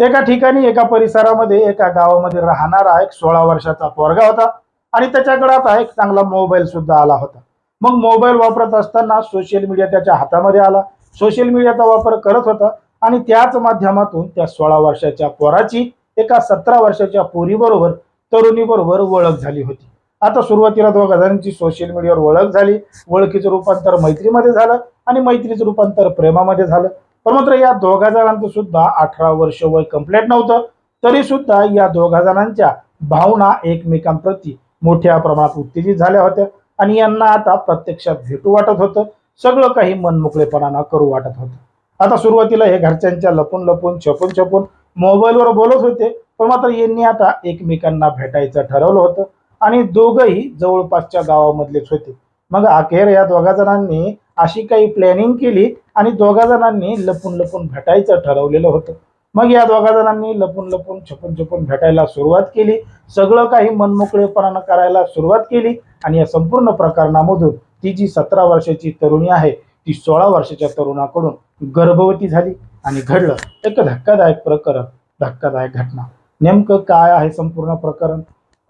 एका ठिकाणी एका परिसरामध्ये एका गावामध्ये राहणारा एक सोळा वर्षाचा पोरगा होता आणि त्याच्याकडे आता एक चांगला मोबाईल सुद्धा आला होता. मग मोबाईल वापरत असताना सोशल मीडिया त्याच्या हातामध्ये आला. सोशल मीडियाचा वापर करत होता आणि त्याच माध्यमातून त्या सोळा वर्षाच्या पोराची एका सतरा वर्षाच्या पोरीबरोबर तरुणीबरोबर ओळख झाली होती. आता सुरुवातीला दोघा जणांची सोशल मीडियावर ओळख झाली. ओळखीचं रूपांतर मैत्रीमध्ये झालं आणि मैत्रीचं रूपांतर प्रेमामध्ये झालं. पण मात्र या दोघा जणांचं सुद्धा अठरा वर्ष वय कंप्लीट नव्हतं. तरी सुद्धा या दोघा जणांच्या भावना एकमेकांप्रती मोठ्या प्रमाणात उत्तेजित झाल्या होत्या. आणि यांना आता प्रत्यक्षात भेटू वाटत होतं. सगळं काही मनमोकळेपणानं करू वाटत होतं. आता सुरुवातीला हे घरच्यांच्या लपून लपून छपून छपून मोबाईलवर बोलत होते. पण मात्र यांनी आता एकमेकांना भेटायचं ठरवलं होतं. आणि दोघंही जवळपासच्या गावामधलेच होते. मग अखेर या दोघा जणांनी अशी काही प्लॅनिंग केली आणि दोघा जणांनी लपून लपून भेटायचं ठरवलेलं होतं. मग या दोघा जणांनी लपून लपून छपून छपून भेटायला सुरुवात केली. सगळं काही मनमोकळेपणानं करायला सुरुवात केली आणि या संपूर्ण प्रकरणामधून ती जी सतरा वर्षाची तरुणी आहे ती सोळा वर्षाच्या तरुणाकडून गर्भवती झाली आणि घडलं एक धक्कादायक प्रकरण धक्कादायक घटना. नेमकं काय आहे संपूर्ण प्रकरण?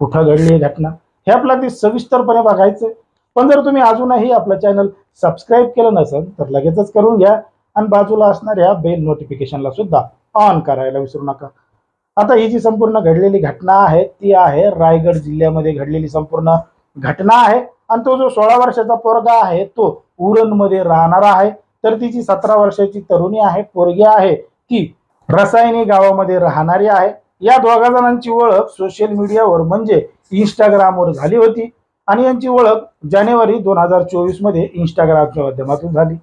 कुठं घडली ही घटना? हे आपल्याला ते सविस्तरपणे बघायचं पण जर तुम्ही अजूनही आपलं चॅनल सबस्क्राईब केलं नसेल तर लगेचच करून घ्या आणि बाजूला असणाऱ्या बेल नोटिफिकेशनला सुद्धा ऑन करायला विसरू नका. आता ही जी संपूर्ण घडलेली घटना आहे ती आहे रायगड जिल्ह्यामध्ये घडलेली संपूर्ण घटना आहे. आणि तो जो सोळा वर्षाचा पोरगा आहे तो उरणमध्ये राहणारा आहे. तर तिची सतरा वर्षाची तरुणी आहे पोरगी आहे ती रसायनी गावामध्ये राहणारी आहे. या दोघा जणांची ओळख सोशल मीडियावर म्हणजे इंस्टाग्रामवर झाली होती. आणि यांची ओळख जानेवारी दोन हजार चोवीसमध्ये इंस्टाग्रामच्या माध्यमातून झाली.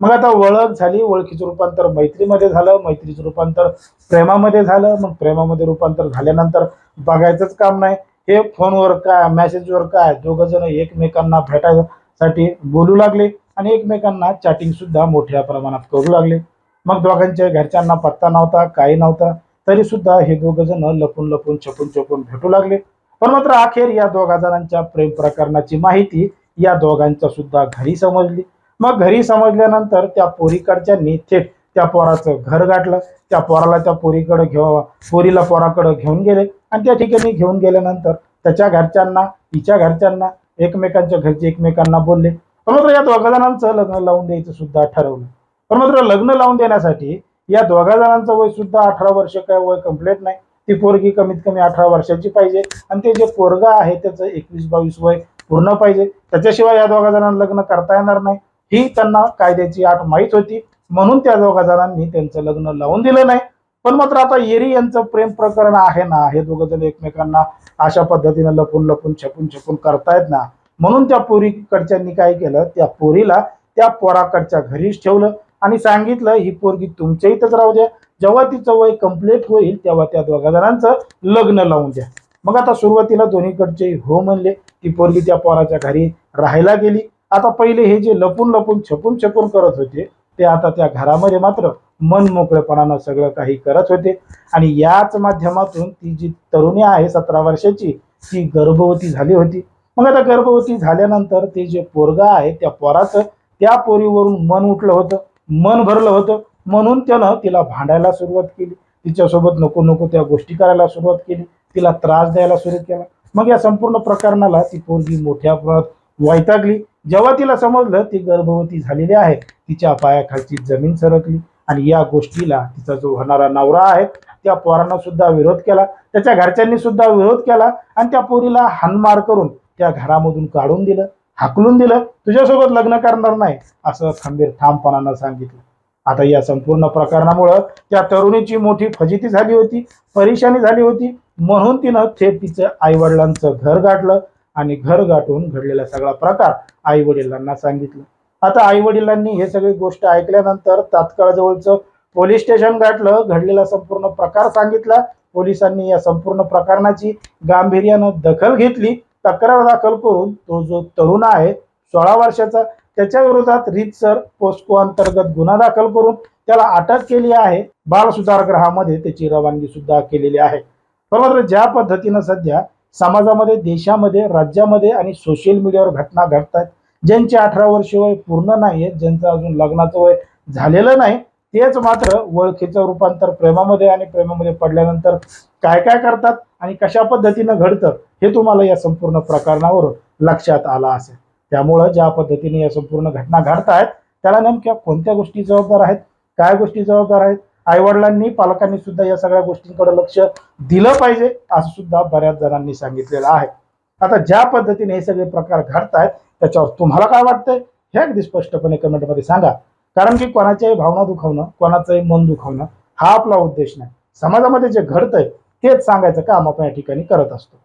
मग आता ओळख झाली ओळखीचं रूपांतर मैत्रीमध्ये झालं मैत्रीचं रूपांतर प्रेमामध्ये झालं. मग प्रेमामध्ये रूपांतर झाल्यानंतर बघायचंच काम नाही. हे फोनवर काय मेसेजवर काय दोघं जण एकमेकांना भेटायसाठी बोलू लागले आणि एकमेकांना चॅटिंग सुद्धा मोठ्या प्रमाणात करू लागले. मग दोघांच्या घरच्यांना पत्ता नव्हता काही नव्हता. तरी सुद्धा हे दोघं जण लपून लपून छपून छपून भेटू लागले. पण मात्र अखेर या दोघा जणांच्या प्रेम प्रकरणाची माहिती या दोघांच्या सुद्धा घरी समजली. मग घरी समजल्यानंतर त्या पोरीकडच्यांनी थेट त्या पोराचं घर गाठलं. त्या पोराला त्या पोरीकडे घेऊ पोरीला पोराकडे घेऊन गेले. आणि त्या ठिकाणी घेऊन गेल्यानंतर त्याच्या घरच्यांना तिच्या घरच्यांना एकमेकांच्या घरचे एकमेकांना बोलले. पण मात्र या दोघा जणांचं लग्न लावून द्यायचं सुद्धा ठरवलं. पण मात्र लग्न लावून देण्यासाठी या दोघा जणांचं वय सुद्धा अठरा वर्ष काय वय कंप्लीट नाही. ती पोरगी कमीत कमी अठरा वर्षाची पाहिजे. आणि ते जे पोरगा आहे त्याचं एकवीस बावीस वय पूर्ण पाहिजे. त्याच्याशिवाय या दोघा जणांना लग्न करता येणार नाही. ही त्यांना कायद्याची आठ माहीत होती. म्हणून त्या दोघा जणांनी त्यांचं लग्न लावून दिलं नाही. पण मात्र आता येरी यांचं प्रेम प्रकरण आहे ना हे दोघं जण एकमेकांना अशा पद्धतीनं लपून लपून छपून छपून करतायत ना. म्हणून त्या पोरीकडच्यांनी काय केलं त्या पोरीला त्या पोराकडच्या घरीच ठेवलं. आणि सांगितलं ही पोरगी तुमच्या इथंच राहू द्या. जेव्हा तिचं वय कंप्लीट होईल तेव्हा त्या दोघा जणांचं लग्न लावून द्या. मग आता सुरुवातीला दोन्हीकडचे हो म्हणले ती पोरगी त्या पोराच्या घरी राहायला गेली. आता पहिले हे जे लपून लपून छपून छपून करत होते ते आता त्या घरामध्ये मात्र मन मोकळेपणानं सगळं काही करत होते. आणि याच माध्यमातून ती जी तरुणी आहे सतरा वर्षाची ती गर्भवती झाली होती. मग आता गर्भवती झाल्यानंतर ते जे पोरगा आहे त्या पोराचं त्या पोरीवरून मन उठलं होतं मन भरलं होतं. म्हणून त्यानं तिला भांडायला सुरुवात केली. तिच्यासोबत नको नको त्या गोष्टी करायला सुरुवात केली. तिला त्रास द्यायला सुरू केला. मग या संपूर्ण प्रकरणाला ती पोरगी मोठ्या प्रमाणात वैतागली. जेव्हा तिला समजलं ती गर्भवती झालेली आहे तिच्या पायाखालची जमीन सरकली आणि या गोष्टीला तिचा जो होणारा नवरा आहे त्या पोरानं सुद्धा विरोध केला. त्याच्या घरच्यांनी सुद्धा विरोध केला आणि त्या पोरीला हानमार करून त्या घरामधून काढून दिलं हाकलून दिलं. तुझ्यासोबत लग्न करणार नाही असं खंबीर ठामपणानं सांगितलं. आता या संपूर्ण प्रकरणामुळं त्या तरुणीची मोठी फजिती झाली होती परेशानी झाली होती. म्हणून तिनं थेट तिचं आईवडिलांचं घर गाठलं आणि घर गाठून घडलेला सगळा प्रकार आई वडिलांना सांगितलं. आता आई वडिलांनी हे सगळी गोष्ट ऐकल्यानंतर तात्काळ जवळचं पोलीस स्टेशन गाठलं घडलेला संपूर्ण प्रकार सांगितला. पोलिसांनी या संपूर्ण प्रकरणाची गांभीर्यानं दखल घेतली. तक्रार दाखल करून तो जो तरुण आहे सोळा वर्षाचा त्याच्या विरोधात रीतसर पोस्को अंतर्गत गुन्हा दाखल करून त्याला अटक केली आहे. बाल सुधारगृहामध्ये त्याची रवानगी सुद्धा केलेली आहे. परंतु ज्या पद्धतीनं सध्या समाजामध्ये देशामध्ये राज्यामध्ये आणि सोशल मीडियावर घटना घडतात ज्यांचे अठरा वर्ष वय पूर्ण नाही आहेत ज्यांचं अजून लग्नाचं वय झालेलं नाही तेच मात्र ओळखीचं रूपांतर प्रेमामध्ये आणि प्रेमामध्ये पडल्यानंतर काय काय करतात आणि कशा पद्धतीनं घडतं हे तुम्हाला या संपूर्ण प्रकरणावरून लक्षात आलं असेल. त्यामुळं ज्या पद्धतीने या संपूर्ण घटना घडतायत त्याला नेमक्या कोणत्या गोष्टी जबाबदार आहेत काय गोष्टी जबाबदार आहेत आईवडिलांनी पालकांनी सुद्धा या सगळ्या गोष्टींकडे लक्ष दिलं पाहिजे असं सुद्धा बऱ्याच जणांनी सांगितलेलं आहे. आता ज्या पद्धतीने हे सगळे प्रकार घडतायत त्याच्यावर तुम्हाला काय वाटतंय? हे अगदी स्पष्टपणे कमेंटमध्ये सांगा. कारण की कोणाच्याही भावना दुखावणं कोणाचंही मन दुखावणं हा आपला उद्देश नाही. समाजामध्ये जे घडतंय तेच सांगायचं काम आपण या ठिकाणी करत असतो.